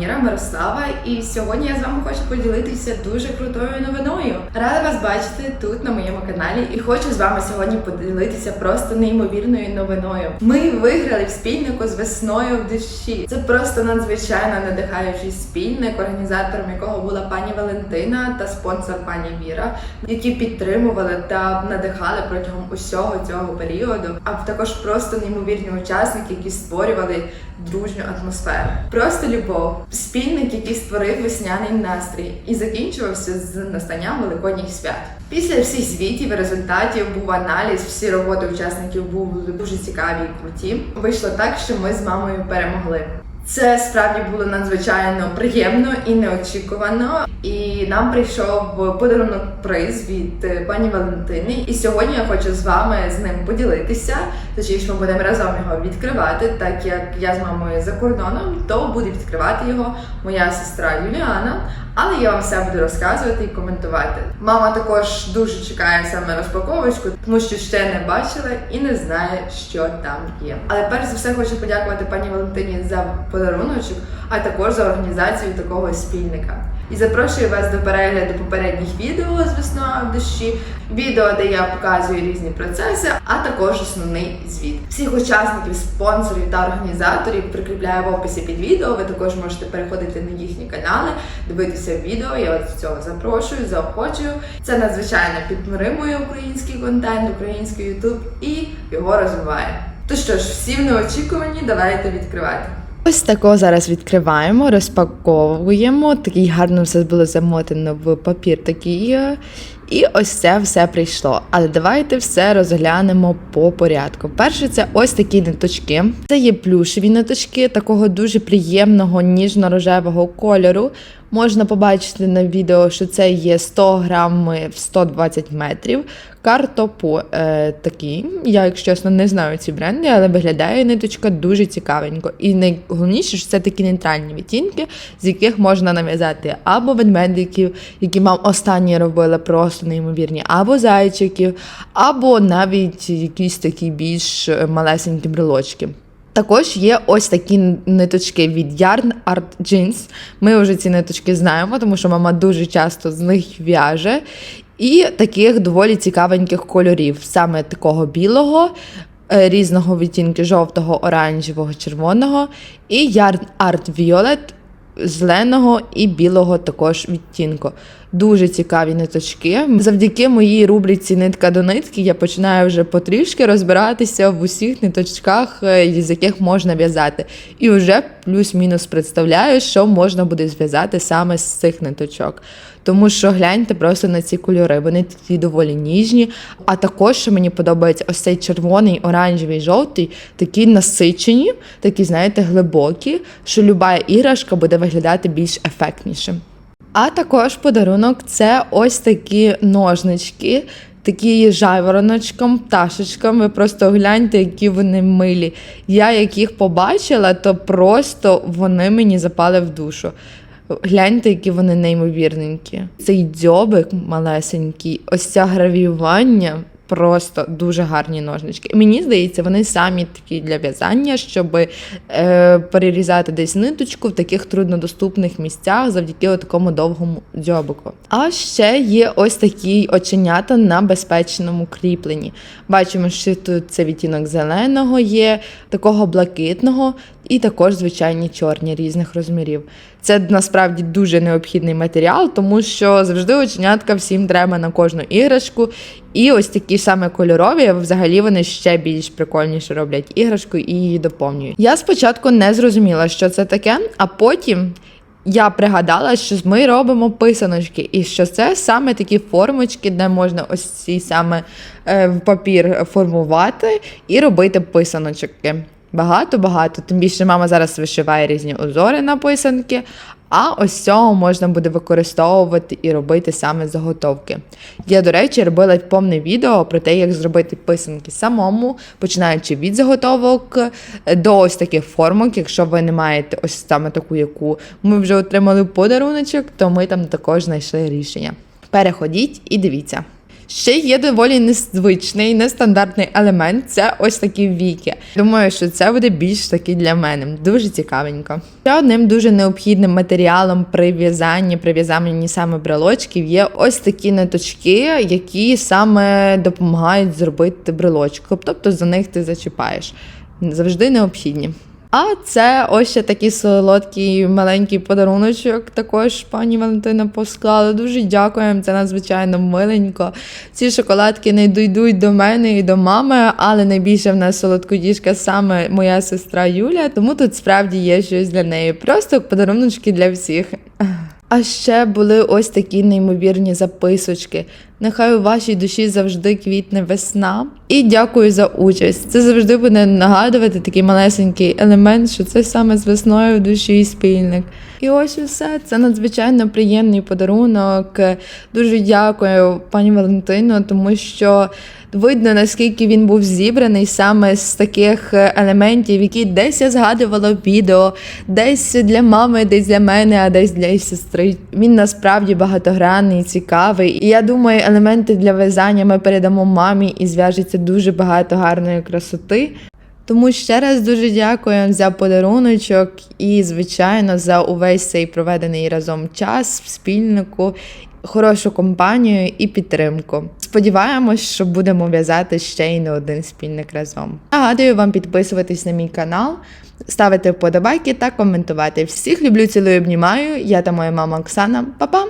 Міра Мирослава, і сьогодні я з вами хочу поділитися дуже крутою новиною. Рада вас бачити тут на моєму каналі, і хочу з вами сьогодні поділитися просто неймовірною новиною. Ми виграли в спільнику з весною в душі. Це просто надзвичайно надихаючий спільник, організатором якого була пані Валентина та спонсор пані Віра, які підтримували та надихали протягом усього цього періоду. А також просто неймовірні учасники, які створювали дружню атмосферу. Просто любов, спільник, який створив весняний настрій і закінчувався з настанням великодніх свят. Після всіх звітів і результатів був аналіз. Всі роботи учасників були дуже цікаві і круті. Вийшло так, що ми з мамою перемогли. Це справді було надзвичайно приємно і неочікувано. І нам прийшов подарунок приз від е, пані Валентини. І сьогодні я хочу з вами з ним поділитися. Точніше, ми будемо разом його відкривати, так як я з мамою за кордоном, то буде відкривати його моя сестра Юліана. Але я вам все буду розказувати і коментувати. Мама також дуже чекає саме розпаковочку, тому що ще не бачила і не знає, що там є. Але перш за все хочу подякувати пані Валентині за подаруночок, а також за організацію такого спільника. І запрошую вас до перегляду попередніх відео з весною в душі, відео, де я показую різні процеси, а також основний звіт. Всіх учасників, спонсорів та організаторів прикріпляю в описі під відео. Ви також можете переходити на їхні канали, дивитися відео. Я вас до цього запрошую, заохочую. Це надзвичайно підтримує український контент, український ютуб і його розвиває. То що ж, всі неочікувані, давайте відкривати. Ось такого зараз відкриваємо, розпаковуємо. Такий гарно все було замотано в папір такий. е, І ось це все прийшло. Але давайте все розглянемо по порядку. Перше, це ось такі ниточки. Це є плюшеві ниточки, такого дуже приємного ніжно-рожевого кольору. Можна побачити на відео, що це є 100 грам в 120 метрів. Картопу е, такий. Я, якщо чесно, не знаю ці бренди, але виглядає ниточка дуже цікавенько. І найголовніше, що це такі нейтральні відтінки, з яких можна нав'язати або ведмедиків, які мам останні робили просто неймовірні, або зайчиків, або навіть якісь такі більш е, малесенькі брелочки. Також є ось такі ниточки від Yarn Art Jeans. Ми вже ці ниточки знаємо, тому що мама дуже часто з них в'яже. І таких доволі цікавеньких кольорів, саме такого білого, е, різного відтінки жовтого, оранжевого, червоного, і Yarn Art Violet зеленого і білого також відтінку. Дуже цікаві ниточки. Завдяки моїй рубриці Нитка до нитки я починаю вже потрішки розбиратися в усіх ниточках, е, з яких можна в'язати. І вже плюс-мінус представляю, що можна буде зв'язати саме з цих ниточок. Тому що гляньте просто на ці кольори. Вони такі доволі ніжні. А також що мені подобається ось цей червоний, оранжевий, жовтий, такі насичені, такі, знаєте, глибокі, що люба іграшка буде виглядати більш ефектніше. А також подарунок це ось такі ножнички, такі жайвороночком, пташечком. Ви просто гляньте, які вони милі. Я як їх побачила, то просто вони мені запали в душу. Гляньте, які вони неймовірненькі. Цей дзьобик малесенький, ось це гравіювання. Просто дуже гарні ножнички. Мені здається, вони самі такі для в'язання, щоб е, перерізати десь ниточку в таких труднодоступних місцях завдяки такому довгому дзьобику. А ще є ось такі оченята на безпечному кріпленні. Бачимо, що тут це відтінок зеленого є, такого блакитного, і також звичайні чорні різних розмірів. Це насправді дуже необхідний матеріал, тому що завжди оченятка всім треба на кожну іграшку. І ось такі саме кольорові, взагалі вони ще більш прикольніше роблять іграшку і її доповнюють. Я спочатку не зрозуміла, що це таке, а потім. Я пригадала, що ми робимо писаночки, і що це саме такі формочки, де можна ось ці саме е, в папір формувати і робити писаночки. Багато-багато. Тим більше мама зараз вишиває різні узори на писанки, а ось цього можна буде використовувати і робити саме заготовки. Я, до речі, робила повне відео про те, як зробити писанки самому, починаючи від заготовок е, до ось таких формок. Якщо ви не маєте ось саме таку, яку ми вже отримали подаруночок, то ми там також знайшли рішення. Переходіть і дивіться. Ще є доволі незвичний, нестандартний елемент це ось такі віки. Думаю, що це буде більш таки для мене. Дуже цікавенько. Ще одним дуже необхідним матеріалом при в'язанні, при в'язанні саме брелочків є ось такі ниточки, які саме допомагають зробити брелочок. Тобто за них ти зачіпаєш. Завжди необхідні. А це ось ще такий солодкий маленький подаруночок. Також пані Валентина посклала. Дуже дякуємо. Це надзвичайно миленько. Ці шоколадки не дійдуть до мене і до мами, але найбільше в нас солодкодіжка саме моя сестра Юля. Тому тут справді є щось для неї. Просто подаруночки для всіх. А ще були ось такі неймовірні записочки. Нехай у вашій душі завжди квітне весна. І дякую за участь. Це завжди буде нагадувати такий малесенький елемент, що це саме з весною в душі і спільник. І ось і все. Це надзвичайно приємний подарунок. Дуже дякую пані Валентину, тому що видно, наскільки він був зібраний саме з таких елементів, які десь я згадувала в відео, десь для мами, десь для мене, а десь для сестри. Він насправді багатогранний, цікавий. І я думаю, елементи для в'язання ми передамо мамі і зв'яжеться дуже багато гарної красоти. Тому ще раз дуже дякую за подаруночок і, звичайно, за увесь цей проведений разом час спільнику, хорошу компанію і підтримку. Сподіваємось, що будемо в'язати ще й не один спільник разом. Нагадую вам підписуватись на мій канал, ставити вподобайки та коментувати. Всіх люблю, цілую, обнімаю. Я та моя мама Оксана. Па-па!